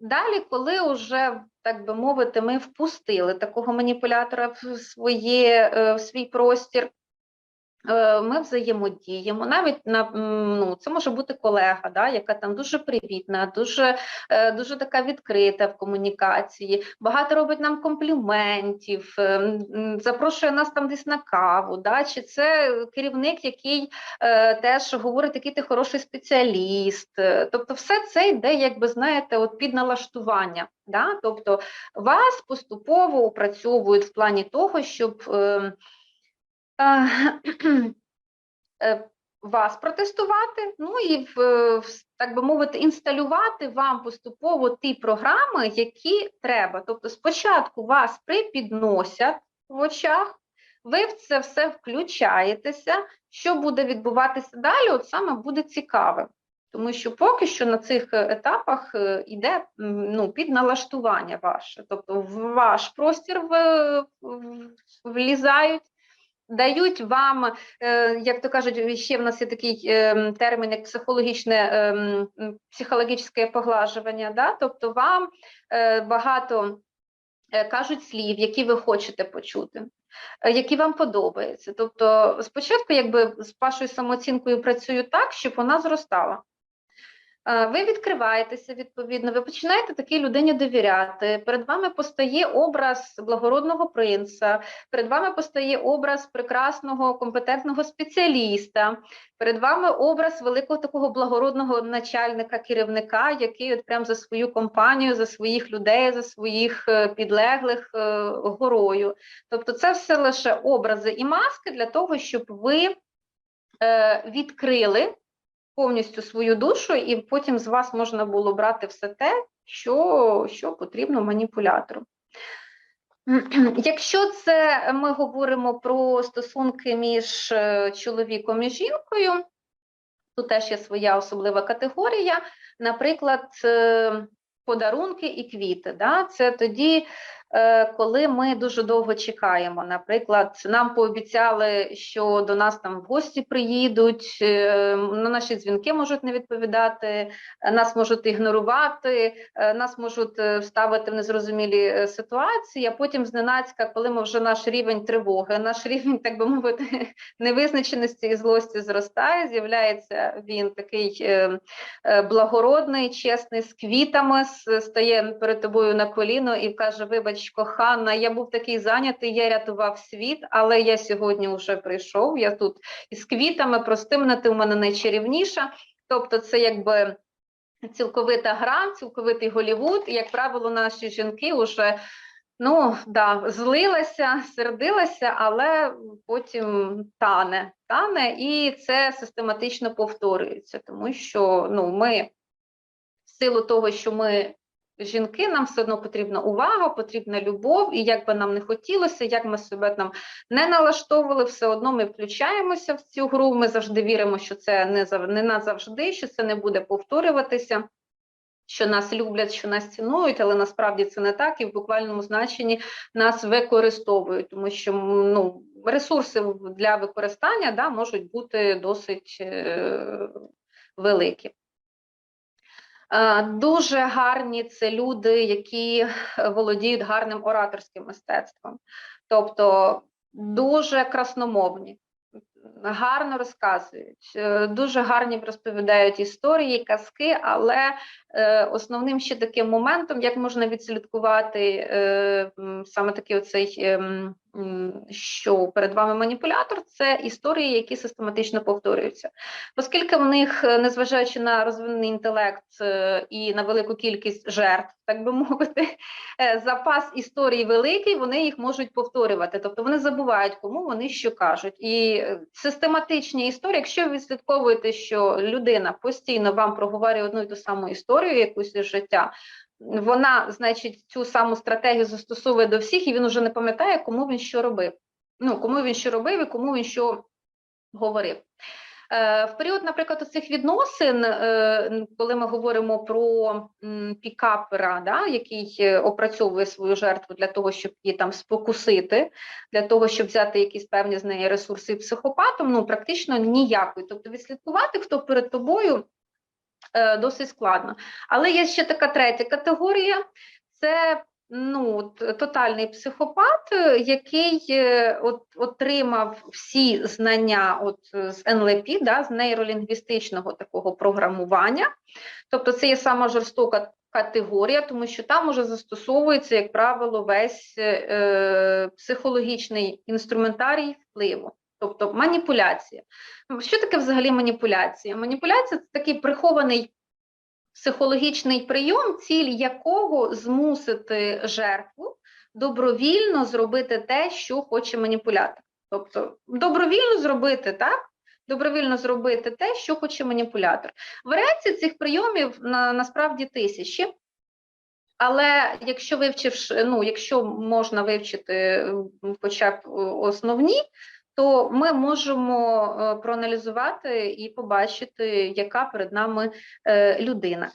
Далі, коли вже, так би мовити, ми впустили такого маніпулятора в своє, е, в свій простір, ми взаємодіємо. Навіть на ну, це може бути колега, да, яка там дуже привітна, дуже, е, дуже така відкрита в комунікації, багато робить нам компліментів, е, запрошує нас там десь на каву. Да, чи це керівник, який е, теж говорить, який ти хороший спеціаліст. Е, Тобто, все це йде, якби знаєте, от під налаштування. Да? Тобто вас поступово опрацьовують в плані того, щоб е, е, е, вас протестувати, ну і е, так би мовити, інсталювати вам поступово ті програми, які треба. Тобто, спочатку вас припідносять в очах, ви в це все включаєтеся. Що буде відбуватися далі? От саме буде цікаве. Тому що поки що на цих е, етапах е, йде м, ну, підналаштування ваше, тобто в ваш простір влізають, дають вам, е, як то кажуть, ще в нас є такий е, термін, як психологічне е, психологічне поглажування, да? тобто вам багато кажуть слів, які ви хочете почути. Які вам подобаються. Тобто, спочатку, якби з вашою самооцінкою працюю так, щоб вона зростала. Е, Ви відкриваєтеся відповідно, ви починаєте такій людині довіряти. Перед вами постає образ благородного принца, перед вами постає образ прекрасного компетентного спеціаліста, перед вами образ великого такого благородного начальника, керівника, який от прям за свою компанію, за своїх людей, за своїх е, підлеглих е, горою. Тобто, це все лише образи і маски для того, щоб ви відкрили повністю свою душу, і потім з вас можна було брати все те, що, що потрібно маніпулятору. Якщо це ми говоримо про стосунки між е, чоловіком і жінкою, тут теж є своя особлива категорія, наприклад, е, подарунки і квіти. Да? Це тоді, коли ми дуже довго чекаємо. Наприклад, нам пообіцяли, що до нас там в гості приїдуть, е, на наші дзвінки можуть не відповідати, е, нас можуть ігнорувати, е, нас можуть е, вставити в незрозумілі е, ситуації, а потім зненацька, коли ми вже наш рівень тривоги, наш рівень, так би мовити, невизначеності і злості зростає, з'являється він такий е, е, благородний, чесний, з квітами, стає перед тобою на коліно і каже: Вибач, кохана, я був такий зайнятий, я рятував світ, але я сьогодні вже прийшов. Я тут із квітами, прости мене, ти у мене найчарівніша. Тобто, це якби. Цілковита гра, цілковитий Голівуд, і, як правило, наші жінки вже ну, да, злилася, сердилася, але потім тане, тане, і це систематично повторюється, тому що ну, ми в силу того, що ми жінки, нам все одно потрібна увага, потрібна любов, і як би нам не хотілося, як ми себе там не налаштовували, все одно ми включаємося в цю гру. Ми завжди віримо, що це не не назавжди, що це не буде повторюватися. Що нас люблять, що нас цінують, але насправді це не так, і в буквальному значенні нас використовують, тому що ну, ресурси для використання да, можуть бути досить е, великі. Е, Дуже гарні це люди, які володіють гарним ораторським мистецтвом, тобто дуже красномовні, гарно розказують, е, дуже гарні розповідають історії, казки, але е, основним ще таким моментом, як можна відслідкувати е, саме такий оцей, ем, що перед вами маніпулятор, це історії, які систематично повторюються. Оскільки в них, е, незважаючи на розвинений інтелект е, і на велику кількість жертв, так би мовити, е, запас історій великий, вони їх можуть повторювати. Тобто вони забувають, кому вони що кажуть. І систематичні історії, якщо ви відслідковуєте, що людина постійно вам проговорює одну і ту саму історію, якусь із життя. Вона, значить, цю саму стратегію застосовує до всіх, і він уже не пам'ятає, кому він що робив. Ну, кому він що робив і кому він що говорив. Е, В період, наприклад, цих відносин, е, коли ми говоримо про пікапера, да, який е, опрацьовує свою жертву для того, щоб її там спокусити, для того, щоб взяти якісь певні з неї ресурси психопатом, ну практично ніякої. Тобто відслідкувати, хто перед тобою досить складно. Але є ще така третя категорія: це ну, тотальний психопат, е, який е, от, отримав всі знання от, е, з НЛП, да, з нейролінгвістичного такого програмування. Тобто це є сама жорстока категорія, тому що там уже застосовується, як правило, весь е, психологічний інструментарій впливу, тобто маніпуляція. Що таке взагалі маніпуляція? Маніпуляція це такий прихований психологічний прийом, ціль якого змусити жертву добровільно зробити те, що хоче маніпулятор. Тобто добровільно зробити так. Добровільно зробити те, що хоче маніпулятор. Варіацій цих прийомів на, насправді тисячі. Але якщо вивчивши, ну, якщо можна вивчити хоча б е, основні, то ми можемо е, проаналізувати і побачити, яка перед нами е, людина.